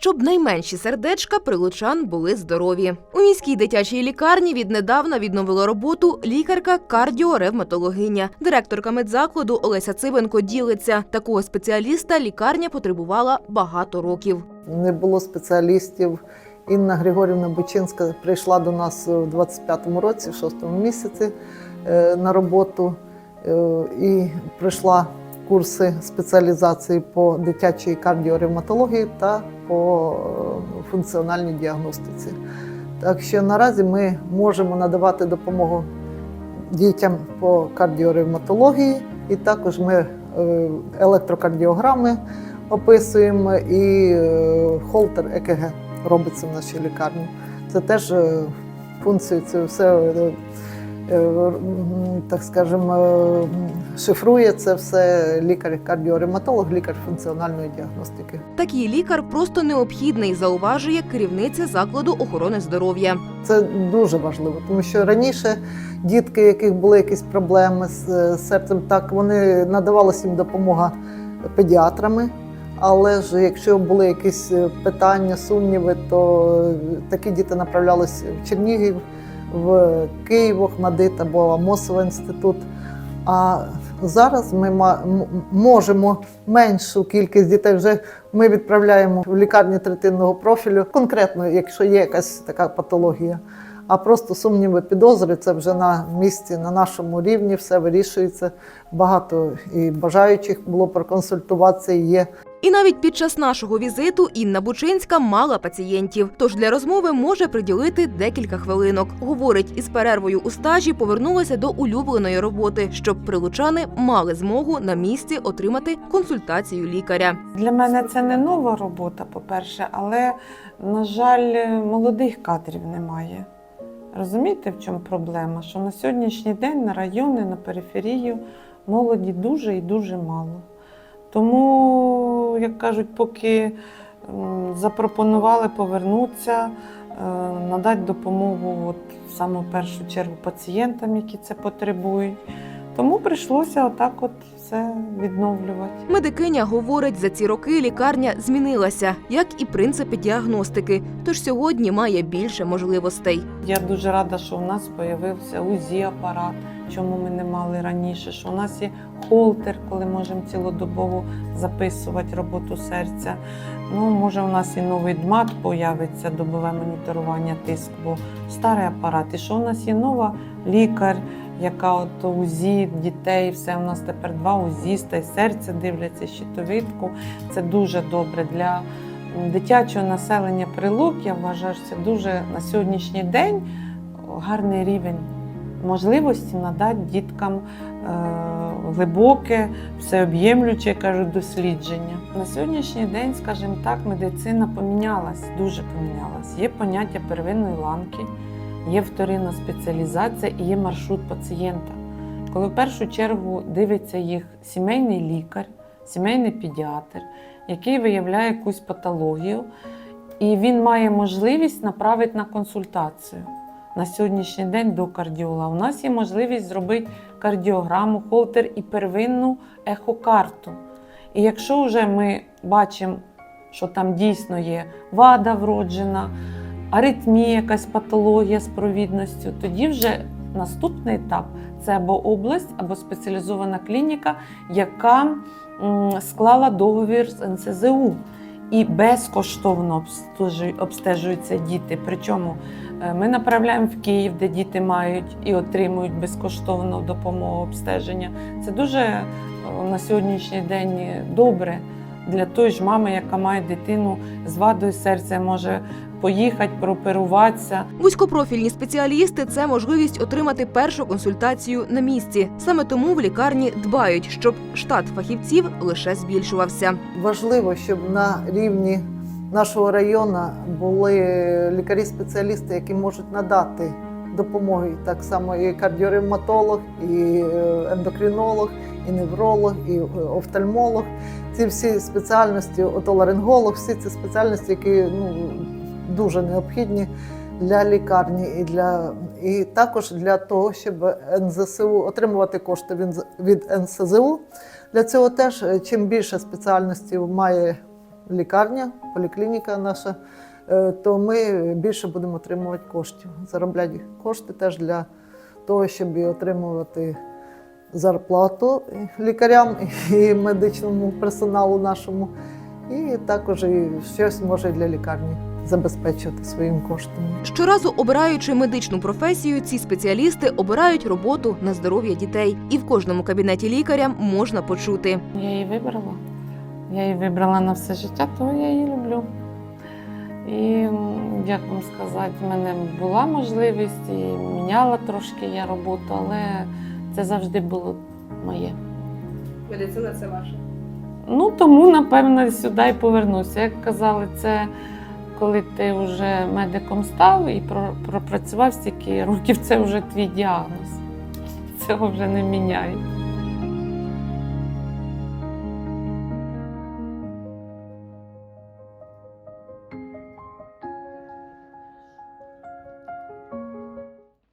щоб найменші сердечка прилучан були здорові. У міській дитячій лікарні віднедавна відновила роботу лікарка кардіоревматологиня. Директорка медзакладу Олеся Цивенко ділиться. Такого спеціаліста лікарня потребувала багато років. не було спеціалістів. Інна Григорівна Бучинська прийшла до нас у 25-му році, в 6-му місяці е, на роботу е, і пройшла курси спеціалізації по дитячій кардіоревматології та по е, функціональній діагностиці. Так що наразі ми можемо надавати допомогу дітям по кардіоревматології, і також ми е, електрокардіограми описуємо і е, холтер ЕКГ робиться в нашій лікарні. Це теж функцію це все, так скажемо, е, шифрує це все лікар-кардіоревматолог, лікар функціональної діагностики. Такий лікар просто необхідний, зауважує керівниця закладу охорони здоров'я. Це дуже важливо, тому що раніше дітки, яких були якісь проблеми з е, серцем, так вони надавалася їм допомога педіатрами. Але ж якщо були якісь е, питання, сумніви, то е, такі діти направлялись в Чернігів, в Київ, Охмадит або Амосова інститут. А зараз ми можемо меншу кількість дітей вже ми відправляємо в лікарні третинного профілю, конкретно, якщо є якась така патологія. А просто сумніви, підозри це вже на місці, на нашому рівні, все вирішується. Багато і бажаючих було проконсультуватися є. І навіть під час нашого візиту Інна Бучинська мала пацієнтів, тож для розмови може приділити декілька хвилинок. Говорить, із перервою у стажі повернулася до улюбленої роботи, щоб прилучани мали змогу на місці отримати консультацію лікаря. Для мене це не нова робота, по-перше, але, на жаль, молодих кадрів немає. Розумієте, в чому проблема? Що на сьогоднішній день на райони, на периферію молоді дуже і дуже мало. Тому, як кажуть, поки запропонували повернутися, е, надати допомогу от, в саму першу чергу пацієнтам, які це потребують. Тому прийшлося отак от все відновлювати. Медикиня говорить, за ці роки лікарня змінилася, як і принципи діагностики. Тож сьогодні має більше можливостей. Я дуже рада, що у нас з'явився УЗІ апарат, чому ми не мали раніше. Що у нас є холтер, коли можемо цілодобово записувати роботу серця. Ну, може, у нас і новий ДМАТ появиться, добове моніторування тиску, бо старий апарат. І що у нас є нова лікар, яка от УЗІ дітей, все у нас тепер два УЗІста, і серце дивляться, щитовидку. Це дуже добре для дитячого населення прилук. Я вважаю, що це дуже на сьогоднішній день гарний рівень можливості надати діткам е, глибоке, всеоб'ємлюче, я кажу, дослідження. На сьогоднішній день, скажімо так, медицина помінялась, дуже помінялась. Є поняття первинної ланки, є вторинна спеціалізація і є маршрут пацієнта. Коли в першу чергу дивиться їх сімейний лікар, сімейний педіатр, який виявляє якусь патологію, і він має можливість направити на консультацію на сьогоднішній день до кардіолога. У нас є можливість зробити кардіограму, холтер і первинну ехокарту. І якщо вже ми бачимо, що там дійсно є вада вроджена, аритмія, якась патологія з провідністю, тоді вже наступний етап це або область, або спеціалізована клініка, яка склала договір з НСЗУ. І безкоштовно обстежуються діти. Причому е, ми направляємо в Київ, де діти мають і отримують безкоштовну допомогу обстеження. Це дуже е, на сьогоднішній день добре для тої ж мами, яка має дитину з вадою серця, може поїхати, прооперуватися. Вузькопрофільні спеціалісти це можливість отримати першу консультацію на місці. Саме тому в лікарні дбають, щоб штат фахівців лише збільшувався. Важливо, щоб на рівні нашого району були лікарі-спеціалісти, які можуть надати допомоги. Так само і кардіоревматолог, і е, ендокринолог, і невролог, і е, офтальмолог. Ці всі спеціальності, отоларинголог, всі ці спеціальності, які ну, дуже необхідні для лікарні і для і також для того, щоб НЗСУ отримувати кошти від, НСЗУ. Для цього теж е, чим більше спеціальностей має лікарня, поліклініка наша, е, то ми більше будемо отримувати коштів. Заробляти кошти теж для того, щоб отримувати зарплату лікарям і медичному персоналу нашому, і також і щось може для лікарні забезпечувати своїм коштом. Щоразу обираючи медичну професію, ці спеціалісти обирають роботу на здоров'я дітей, і в кожному кабінеті лікаря можна почути. Я її вибрала. Я її вибрала на все життя, то я її люблю. І як вам сказати, в мене була можливість і міняла трошки я роботу, але це завжди було моє. Медицина це ваше. Ну тому, напевно, сюди і повернуся. Як казали, це коли ти вже медиком став і про- пропрацював стільки років, це вже твій діагноз. Цього вже не міняють.